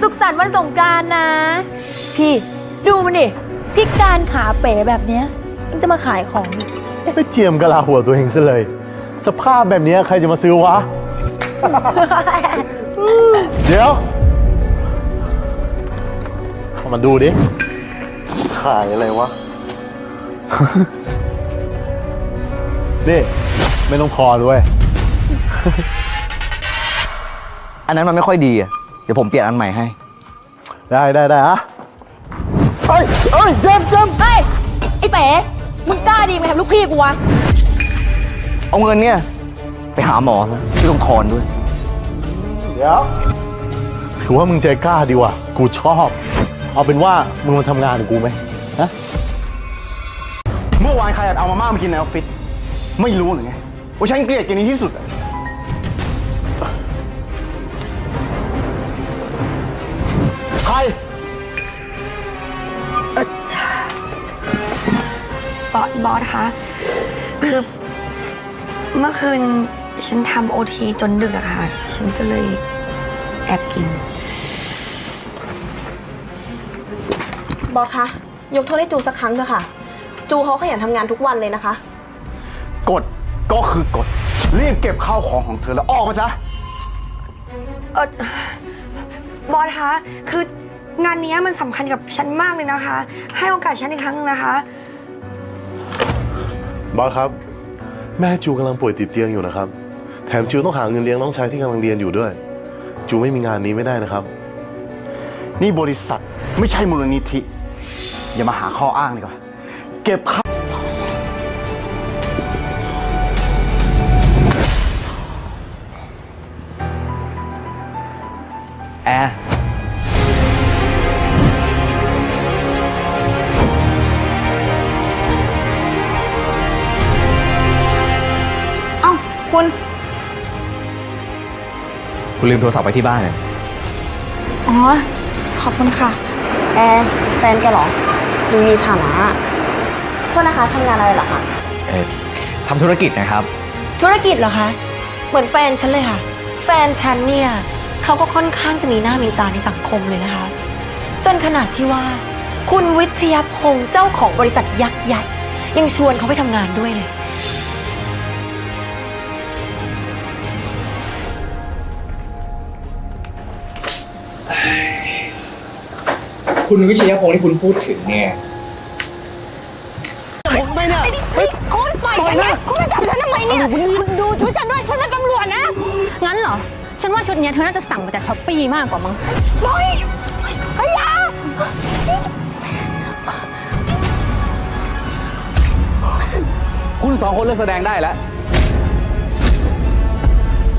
สุขสันต์วันสงกรารนะ พี่ดูมันดิพี่การขาเป๋แบบเนี้ยยังจะมาขายของอีกไปเจียมกะลาหัวตัวเองซะเลย สภาพแบบนี้ใครจะมาซื้อวะ เดี๋ยวเอามาดูดิ ขายอะไรวะ นี่ ไม่ต้องพอด้วย อันนั้นมันไม่ค่อยดีอะเดี๋ยวผมเปลี่ยนอันใหม่ให้ ได้ได้ได้อะเอ้ยเอ้ยเจ็บเจ็บเฮ้ย ไอ้เป๋ มึงกล้าดีไหมทำลูกพี่กูวะ เอาเงินเนี่ย ไปหาหมอซะที่ต้องคอนด้วย เดี๋ยวถือว่ามึงใจกล้าดีว่ะกูชอบ เอาเป็นว่ามึงมาทำงานกับกูไหมฮะเมื่อวานใครแอบเอามาม่ามากินในออฟฟิศไม่รู้หรือไงว่าฉันเกลียดแกนี้ที่สุดอะ บอสบอสคะ คือเมื่อคืนฉันทำโอทีจนดึกอะค่ะ ฉันก็เลยแอบกิน บอสคะ ยกโทษให้จูสักครั้งเถอะค่ะ จูเขาขยันทำงานทุกวันเลยนะคะ กฎก็คือกฎรีบเก็บข้าวของของเธอแล้วออกมาซะเออบอสคะ คืองานเนี้ยมันสำคัญกับฉันมากเลยนะคะ ให้โอกาสฉันอีกครั้งหนึงนะคะ บอสครับ แม่จูกำลังป่วยติดเตียงอยู่นะครับ แถมจูต้องหาเงินเลี้ยงน้องชายที่กำลังเรียนอยู่ด้วย จูไม่มีงานนี้ไม่ได้นะครับ นี่บริษัทไม่ใช่มูลนิธิ อย่ามาหาข้ออ้างดีกว่า เก็บค่า คุณ คุณลืมโทรศัพท์ไว้ที่บ้านเนี่ยอ๋อ ขอบคุณค่ะ แอร์แฟนแกเหรอดูมีฐานะโทษนะคะทำงานอะไรเหรอคะเอ่อทำธุรกิจนะครับ ธุรกิจเหรอคะ เหมือนแฟนฉันเลยค่ะ แฟนฉันเนี่ยเขาก็ค่อนข้างจะมีหน้ามีตาในสังคมเลยนะคะ จนขนาดที่ว่า คุณวิทยาพงศ์เจ้าของบริษัทยักษ์ใหญ่ ยังชวนเขาไปทำงานด้วยเลย คุณวิชยพงศ์ที่คุณพูดถึงเนี่ยคุณปล่อยฉันนะคุณมาจับฉันทำไมเนี่ยคุณดูชุดฉันด้วยฉันเป็นตำรวจนะ งั้นเหรอ ฉันว่าชุดเนี้ยเธอน่าจะสั่งมาจากช้อปปี้มากกว่ามั้งปล่อยพยาคุณสองคนเลิกแสดงได้แล้ว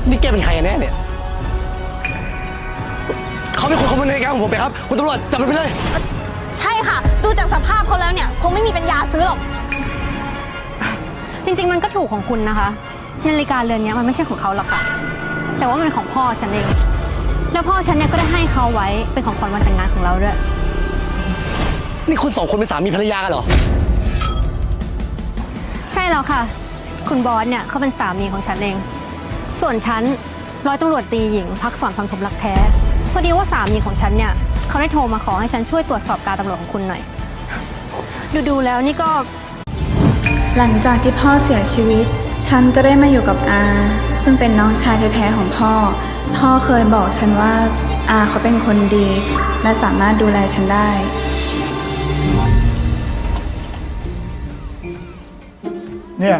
นี่แกเป็นใครกันแน่เนี่ย เขาเป็นคนขโมยนาฬิกาของผมไปครับ คุณตำรวจจับมันไปเลย ใช่ค่ะ ดูจากสภาพเขาแล้วเนี่ย คงไม่มีปัญญาซื้อหรอก จริง ๆ มันก็ถูกของคุณนะคะ นาฬิกาเรือนเนี้ยมันไม่ใช่ของเขาหรอกค่ะ แต่ว่ามันเป็นของพ่อฉันเอง แล้วพ่อฉันเนี่ยก็ได้ให้เขาไว้เป็นของขวัญวันแต่งงานของเราด้วย นี่คุณสองคนเป็นสามีภรรยากันเหรอ ใช่แล้วค่ะ คุณบอสเนี่ยเขาเป็นสามีของฉันเอง ส่วนฉันร้อยตำรวจตรีหญิง พักสอนฟังผมรักแท้ พอดีว่าสามีของฉันเนี่ยเขาได้โทรมาขอให้ฉันช่วยตรวจสอบการตำรวจของคุณหน่อย ดูดูๆแล้วนี่ก็หลังจากที่พ่อเสียชีวิต ฉันก็ได้มาอยู่กับอา ซึ่งเป็นน้องชายแท้ๆของพ่อ พ่อเคยบอกฉันว่าอาเขาเป็นคนดี และสามารถดูแลฉันได้ เนี่ย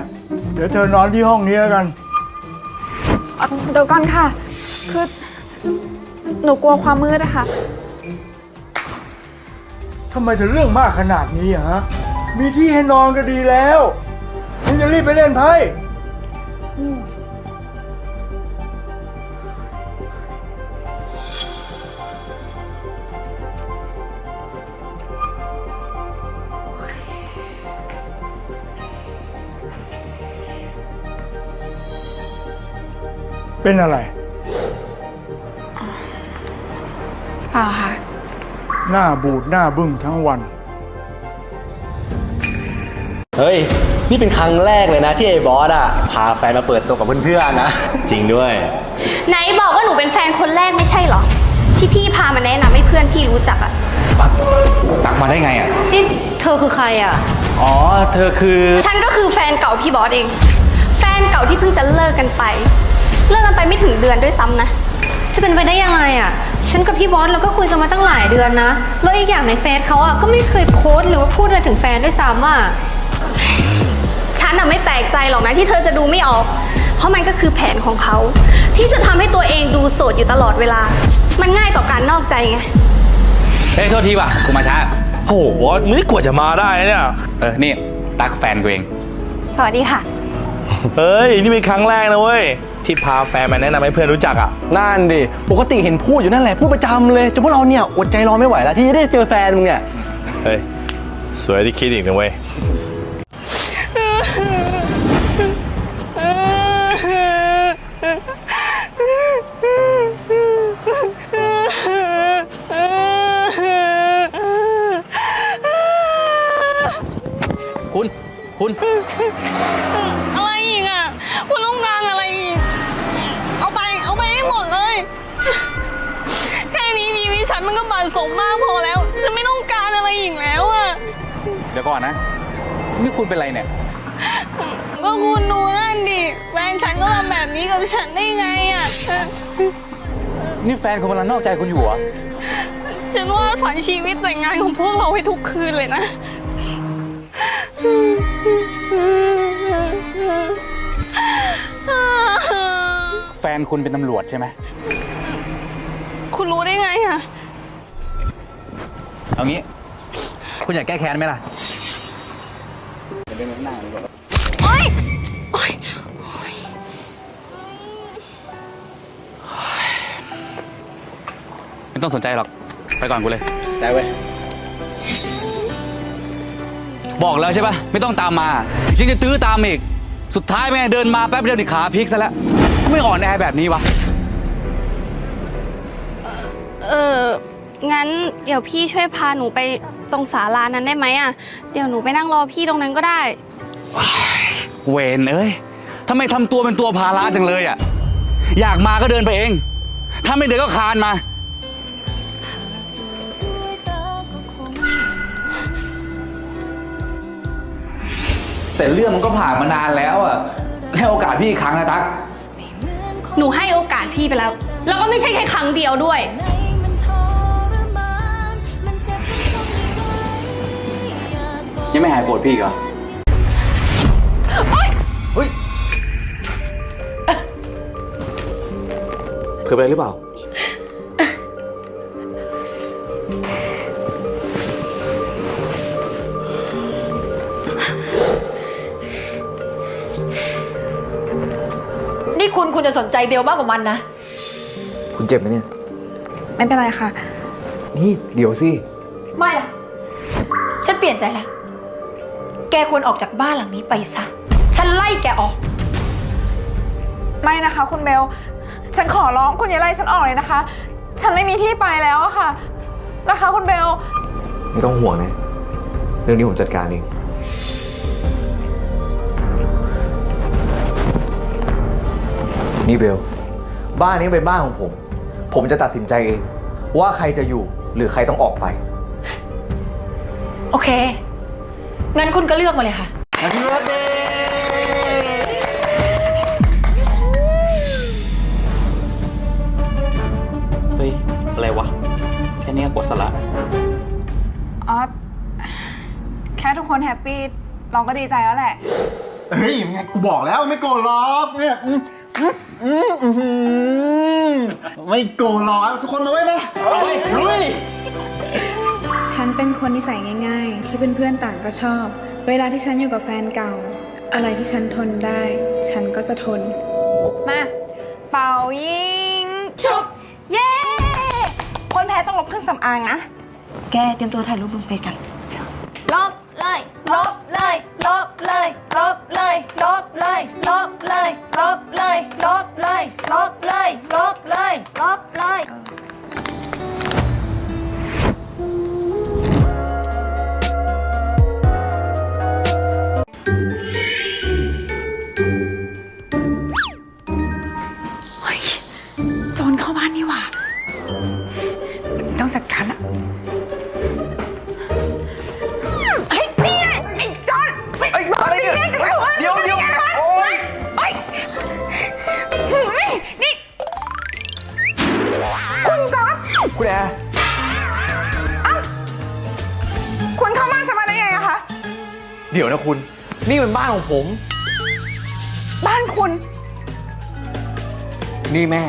เดี๋ยวเธอนอนที่ห้องนี้แล้วกัน เดี๋ยวก่อนค่ะ คือ หนูกลัวความมืดอะค่ะ ทำไมเธอเรื่องมากขนาดนี้อะฮะ มีที่ให้นอนก็ดีแล้วยังจะรีบไปเล่นไพ่เป็นอะไร ล่าค่ะ หน้าบูดหน้าบึ้งทั้งวัน เฮ้ย นี่เป็นครั้งแรกเลยนะที่ไอ้บอสอะพาแฟนมาเปิดตัวกับเพื่อนๆนะ จริงด้วย ไหนบอกว่าหนูเป็นแฟนคนแรกไม่ใช่เหรอ ที่พี่พามาแนะนำให้เพื่อนพี่รู้จักอะตักมาได้ไงอะนี่เธอคือใครอะอ๋อ เธอคือ ฉันก็คือแฟนเก่าพี่บอสเอง แฟนเก่าที่เพิ่งจะเลิกกันไป เลิกกันไปไม่ถึงเดือนด้วยซ้ำนะ จะเป็นไปได้ยังไงอะ ฉันกับพี่บอสเราก็คุยกันมาตั้งหลายเดือนนะ แล้วอีกอย่างในเฟซเขาอะก็ไม่เคยโพสต์หรือว่าพูดอะไรถึงแฟนด้วยซ้ำอะ ฉันน่ะไม่แปลกใจหรอกนะที่เธอจะดูไม่ออก เพราะมันก็คือแผนของเขา ที่จะทำให้ตัวเองดูโสดอยู่ตลอดเวลา มันง่ายต่อการนอกใจไง เฮ้ยโทษทีว่ะกูมาช้าโอ้โหบอสมึงนี่กว่าจะมาได้นะเนี่ย เออ นี่ตักแฟนกูเอง สวัสดีค่ะ เฮ้ย นี่เป็นครั้งแรกนะเว้ย ที่พาแฟนมาแนะนำให้เพื่อนรู้จักอะ นั่นดิ ปกติเห็นพูดอยู่นั่นแหละ พูดประจำเลยจนพวกเราเนี่ยอดใจรอไม่ไหวแล้วที่จะได้เจอแฟนมึงเนี่ย เฮ้ย สวยที่คิดอีกนะเว้ย คุณ คุณ อะไรอีกอะ คุณต้องการอะไรอีก แค่นี้ชีวิตฉันมันก็บาดสมมากพอแล้ว ฉันไม่ต้องการอะไรอีกแล้วอะเดี๋ยวก่อนนะ นี่คุณเป็นไรเนี่ย ก็คุณดูนั่นดิแฟนฉันก็ทำแบบนี้กับฉันได้ไงอะนี่แฟนคุณกำลังนอกใจคุณอยู่เหรอ ฉันวาดฝันชีวิตแต่งงานของพวกเราให้ทุกคืนเลยนะ แฟนคุณเป็นตำรวจใช่ไหม คุณรู้ได้ไงอะเอางี้ คุณอยากแก้แค้นไหมล่ะ โอ๊ยโอ๊ยไม่ต้องสนใจหรอก ไปก่อนกูเลย ได้เว้ย บอกแล้วใช่ปะไม่ต้องตามมา ยังจะตื้อตามอีก สุดท้ายแม่งเดินมาแป๊บเดียวนี่ขาพลิกซะแล้วทำไม่อ่อนแอแบบนี้วะ เอองั้นเดี๋ยวพี่ช่วยพาหนูไปตรงศาลานั้นได้ไหมอะ เดี๋ยวหนูไปนั่งรอพี่ตรงนั้นก็ได้ เวนเอ้ยทำไมทำตัวเป็นตัวภาระจังเลยอะ อยากมาก็เดินไปเอง ถ้าไม่เดินก็คานมา แต่เรื่องมันก็ผ่านมานานแล้วอะ ให้โอกาสพี่อีกครั้งนะตั๊ก หนูให้โอกาสพี่ไปแล้ว แล้วก็ไม่ใช่แค่ครั้งเดียวด้วย ยังไม่หายโกรธพี่อีกเหรอเฮ้ยเคยไปนอะไรหรือเปล่า นี่คุณคุณจะสนใจเบลมากกว่ามันนะ คุณเจ็บไหมเนี่ย ไม่เป็นไรค่ะ นี่ เดี๋ยวสิ ไม่ล่ะ ฉันเปลี่ยนใจแล้ว แกควรออกจากบ้านหลังนี้ไปซะ ฉันไล่แกออก ไม่นะคะคุณเบล ฉันขอร้องคุณอย่าไล่ฉันออกเลยนะคะ ฉันไม่มีที่ไปแล้วอะค่ะ นะคะคุณเบล ไม่ต้องห่วงนะ เรื่องนี้ผมจัดการเอง นี่เบล บ้านนี้เป็นบ้านของผม ผมจะตัดสินใจเอง ว่าใครจะอยู่หรือใครต้องออกไป โอเค งั้นคุณก็เลือกมาเลยค่ะเฮ้ย อะไรวะ แค่นี้ก็กดสละอ๋อแค่ทุกคนแฮปปี้เราก็ดีใจแล้วแหละ เฮ้ยไงกูบอกแล้วไม่โกรธหรอกเนี่ยอืมอืมอืมอืมไม่โกรธหรอกเอาทุกคนมาไว้ไหมลุย ฉันเป็นคนนิสัยง่าย ๆ ที่เพื่อนๆต่างก็ชอบ เวลาที่ฉันอยู่กับแฟนเก่า อะไรที่ฉันทนได้ ฉันก็จะทน มา เป่ายิงชุบ เย้ คนแพ้ต้องลบเครื่องสำอางนะ แกเตรียมตัวถ่ายรูปลงเฟซกัน ลบเลย ลบเลย ลบเลย ลบเลย ลบเลย ลบเลย ลบเลย ลบเลย ลบเลย ลบเลย ลบเลย ดี๋ยวนะคุณ นี่เป็นบ้านของผม บ้านคุณ นี่แม่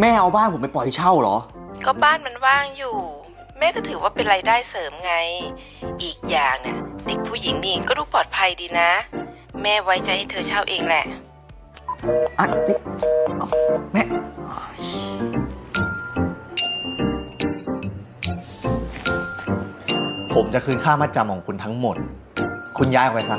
แม่เอาบ้านผมไปปล่อยเช่าเหรอ ก็บ้านมันว่างอยู่ แม่ก็ถือว่าเป็นรายได้เสริมไง อีกอย่างเนี่ยเด็กผู้หญิงนี่ก็ดูปลอดภัยดีนะ แม่ไว้ใจให้เธอเช่าเองแหละอะนี่แม่ ผมจะคืนค่ามัดจำของคุณทั้งหมด คุณย้ายออกไปซะ